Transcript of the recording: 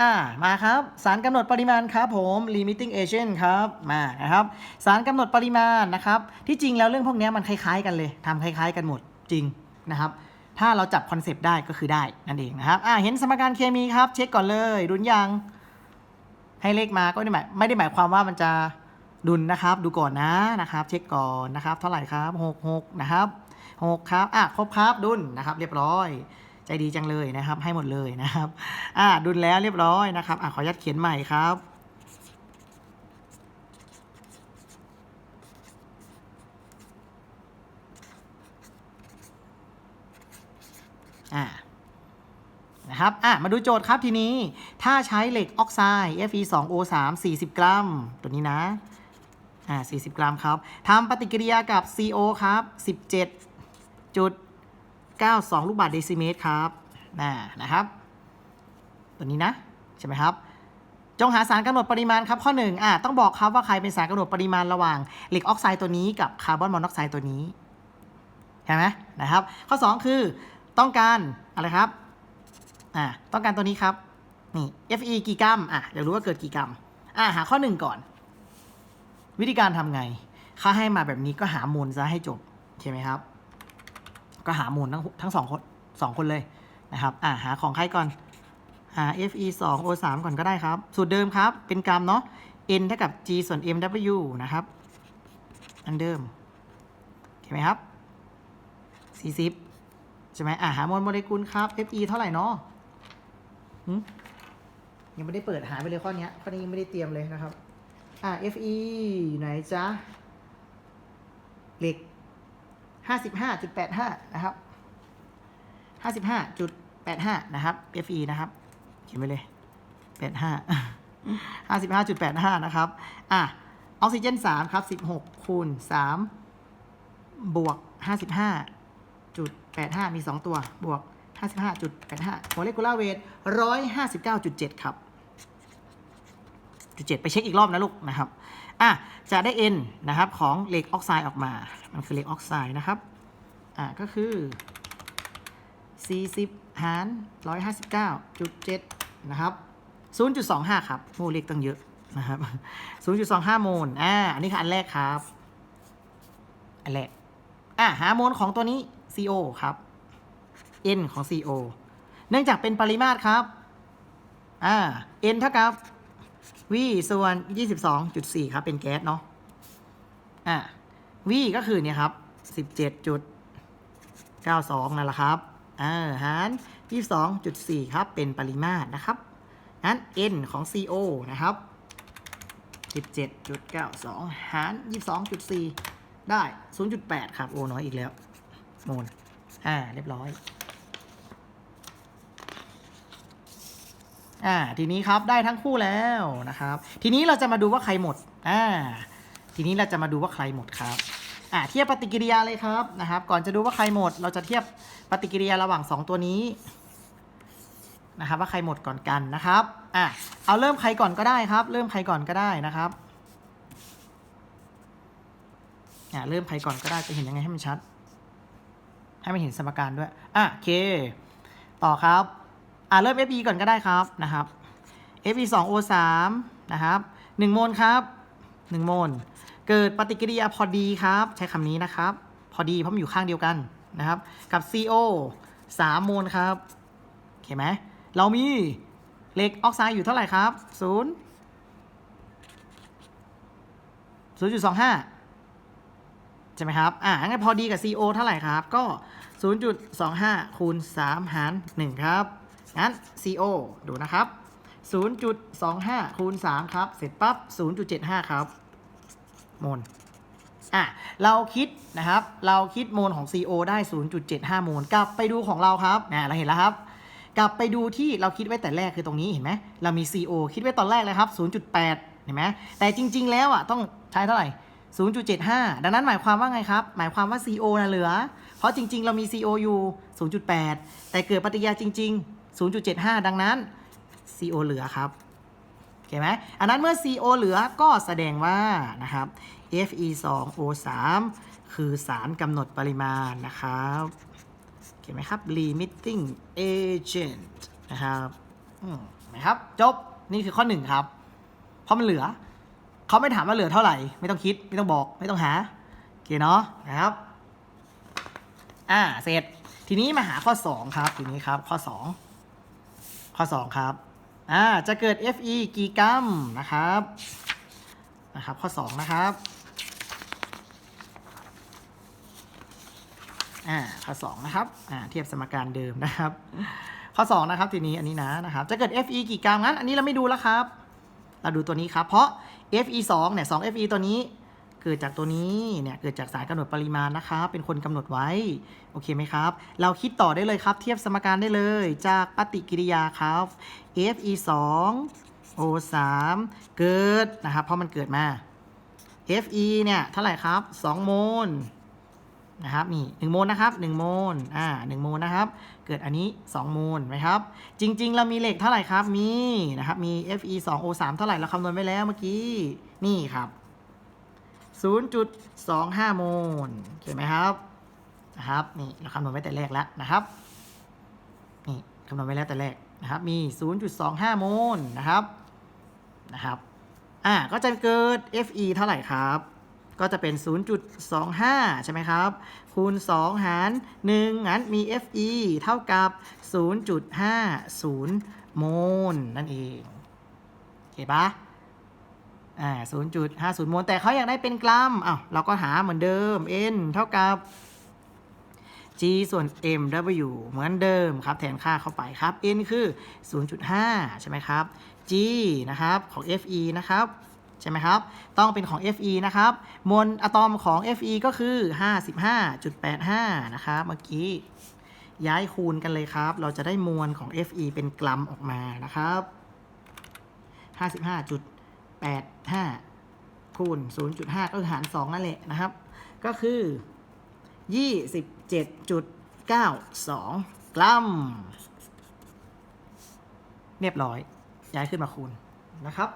อ่ามาครับ สารกำหนดปริมาณครับผม limiting agent ครับมานะครับสารกำหนดปริมาณนะครับ ที่จริงแล้วเรื่องพวกนี้มันคล้ายๆกันเลยทำคล้ายๆกันหมดจริงนะครับ ถ้าเราจับคอนเซปต์ได้ก็คือได้นั่นเองนะครับอ่าเห็นสมการเคมีครับ เช็คก่อนเลยรุนยังให้เลขมาก็ไม่ได้หมายไม่ได้หมายความว่ามันจะดุลนะครับ ดูก่อนนะนะครับ เช็คก่อนนะครับ เท่าไหร่ครับหกหกนะครับหกครับอะครบครับดุลนะครับ เรียบร้อย ใจดีจังเลยนะครับ ให้หมดเลยนะครับ อะดุลแล้วเรียบร้อยนะครับ อะขออนุญาตเขียนใหม่ครับ่านะครับอะมาดูโจทย์ครับทีนี้ ถ้าใช้เหล็กออกไซด์ Fe2O3 40 กรัม ตัวนี้นะอ่า40 กรัมครับทำปฏิกิริยากับ CO ครับ 17.1 92 ลูกบาศก์เดซิเมตรครับน่นะครับ ตัวนี้นะ ใช่ไหมครับ จงหาสารกำหนดปริมาณครับ ข้อ1อะต้องบอกครับว่าใครเป็นสารกำหนดปริมาณระหว่างเหล็กออกไซด์ตัวนี้กับคาร์บอนมอนอกไซด์ตัวนี้ ใช่ไหมนะครับ ข้อ 2 คือต้องการอะไรครับอ่าต้องการตัวนี้ครับ นี่ Fe กี่กรัมอะอยากรู้ว่าเกิดกี่กรัมอ่าหาข้อหนึ่งก่อน วิธีการทำไงค่าให้มาแบบนี้ก็หามูลซะให้จบใช่ไหมครับ ก็หามูลทั้งทั้งสองคนสองคนเลยนะครับอ่าหาของใครก่อนหา Fe 2 O 3ก่อนก็ได้ครับ สูตรเดิมครับ เป็นกรัมเนาะ N เท่ากับ G ส่วน MW นะครับ อันเดิมเห็นไหมครับ 40 ใช่ไหมอ่าหามวลโมเลกุลครับ Fe เท่าไหร่เนาะยังไม่ได้เปิดหาไปเลยข้อเนี้ยข้อนี้ยังไม่ได้เตรียมเลยนะครับ อ่า Fe อยู่ไหนจ๊ะเหล็ก 55.85 นะครับ 55.85 นะครับ Fe นะครับ เขียนไปเลย 85 55.85 นะครับ อะออกซิเจน 3 ครับ 16 คูณ 3 บวก 55.85 มี 2 ตัว บวก 55.85โมเลกุลาร์เวท159.7 ครับ 1.7 ไปเช็คอีกรอบนะลูกนะครับอะจะได้ N นะครับของเหล็กออกไซด์ออกมา มันคือเหล็กออกไซด์นะครับอะก็คือ 40 หาร 159.7 นะครับ 0.25 ครับโมเลกตั้งเยอะนะครับ 0.25 โมลอ่าอันนี้คืออันแรกครับ อันแรกอะหาโมลของตัวนี้ CO ครับ N ของ CO เนื่องจากเป็นปริมาตรครับอ่า N เท่ากับ V ส่วน 22.4 ครับ เป็นแก๊สเนาะ อ่า V ก็คือเนี่ยครับ 17.92 นั่นแหละครับอ่าหาร 22.4 ครับ เป็นปริมาตรนะครับงั้น N ของ CO นะครับ 17.92 หาร 22.4 ได้ 0.8 ครับ โอ้น้อยอีกแล้ว โมล อ่า เรียบร้อย อ่าทีนี้ครับได้ทั้งคู่แล้วนะครับ ทีนี้เราจะมาดูว่าใครหมดอ่าทีนี้เราจะมาดูว่าใครหมดครับอ่าเทียบปฏิกิริยาเลยครับนะครับ ก่อนจะดูว่าใครหมด เราจะเทียบปฏิกิริยาระหว่าง 2 ตัวนี้นะครับ ว่าใครหมดก่อนกันนะครับอะเอาเริ่มใครก่อนก็ได้ครับ เริ่มใครก่อนก็ได้นะครับอะเริ่มใครก่อนก็ได้จะเห็นยังไงให้มันชัด ให้มันเห็นสมการด้วยอะโอเค ต่อครับ อะเริ่ม FE ก่อนก็ได้ครับนะครับ FE 2 O 3นะครับ1โมลครับ1โมลเกิดปฏิกิริยาพอดีครับ ใช้คำนี้นะครับ พอดีเพราะมันอยู่ข้างเดียวกันนะครับ กับ CO 3โมลครับโอเคไหมเรามีเหล็กออกไซด์อยู่เท่าไหร่ครับ 0 0.25 ใช่ไหมครับ อ่างั้นพอดีกับ CO เท่าไหร่ครับ ก็ 0.25 คูณ 3 หาร 1 ครับ งั้น CO ดูนะครับ 0.25 คูณ 3 ครับ เสร็จปั๊บ 0.75 ครับ โมลอะเราคิดนะครับ เราคิดโมลของ CO ได้ 0.75 โมล กลับไปดูของเราครับนะเราเห็นแล้วครับ กลับไปดูที่เราคิดไว้แต่แรกคือตรงนี้เห็นไหม เรามี CO คิดไว้ตอนแรกเลยครับ 0.8 เห็นไหม แต่จริง ๆ แล้วอะต้องใช้เท่าไหร่0.75 ดังนั้นหมายความว่าไงครับ หมายความว่า CO นะเหลือ เพราะจริง ๆ เรามี CO อยู่ 0.8 แต่เกิดปฏิกิริยาจริง ๆ 0.75 ดังนั้น CO เหลือครับโอเคไหมอันนั้นเมื่อ CO เหลือก็แสดงว่านะครับ Fe 2 O 3 คือสารกำหนดปริมาณนะครับโอเคไหมครับ limiting agent นะครับอืมนะครับ จบ นี่คือข้อหนึ่งครับ เพราะมันเหลือ เขาไม่ถามว่าเหลือเท่าไหร่ ไม่ต้องคิด ไม่ต้องบอก ไม่ต้องหา โอเคเนาะ นะครับ อ่า เสร็จ ทีนี้มาหาข้อ2ครับ ทีนี้ครับ ข้อ2 ข้อ 2 ครับอ่าจะเกิด Fe กี่กรัมนะครับนะครับข้อ 2 นะครับอ่าข้อ 2 นะครับอ่าเทียบสมการเดิมนะครับ ข้อ 2 นะครับทีนี้อันนี้นะนะครับจะเกิด Fe กี่กรัมงั้น อันนี้เราไม่ดูแล้วครับ เราดูตัวนี้ครับ เพราะ Fe 2เนี่ย2 Fe ตัวนี้ เกิดจากตัวนี้เนี่ยเกิดจากสารกำหนดปริมาณนะครับเป็นคนกำหนดไว้โอเคไหมครับ เราคิดต่อได้เลยครับเทียบสมการได้เลย จากปฏิกิริยาครับ Fe 2 O 3เกิดนะครับเพราะมันเกิดมา Fe เนี่ยเท่าไหร่ครับ 2 โมลนะครับนี่1โมลนะครับ1โมลอ่า1โมลนะครับ เกิดอันนี้ 2 โมลไหมครับ จริง ๆ เรามีเหล็กเท่าไหร่ครับ มีนะครับมี Fe 2 O 3เท่าไหร่เราคำนวณไว้แล้วเมื่อกี้ นี่ครับ 0.25 โมลเห็นไหมครับนะครับนี่เราคำนวณไว้แต่แรกแล้วนะครับนี่คำนวณไว้แล้วแต่แรกนะครับ มี 0.25 โมลนะครับนะครับอ่าก็จะเกิด Fe เท่าไหร่ครับ ก็จะเป็น 0.25 ใช่ไหมครับ คูณ 2 หาร 1 งั้นมี Fe เท่ากับ 0.50 โมลนั่นเอง โอเคปะ อ่า0.50โมลแต่เขาอยากได้เป็นกรัมอ้าวเราก็หาเหมือนเดิม n เท่ากับ g ส่วน mw เหมือนเดิมครับ แทนค่าเข้าไปครับ n คือ 0.5 ใช่ไหมครับ g นะครับของ fe นะครับใช่ไหมครับ ต้องเป็นของ fe นะครับ มวลอะตอมของ fe ก็คือ 55.85 นะครับ เมื่อกี้ย้ายคูณกันเลยครับ เราจะได้มวลของ fe เป็นกรัมออกมานะครับ 8 5คูณ0.5 ก็คือหาร 2 นั่นแหละนะครับ ก็คือ 27.92 กรัม เรียบร้อย ย้ายขึ้นมาคูณนะครับ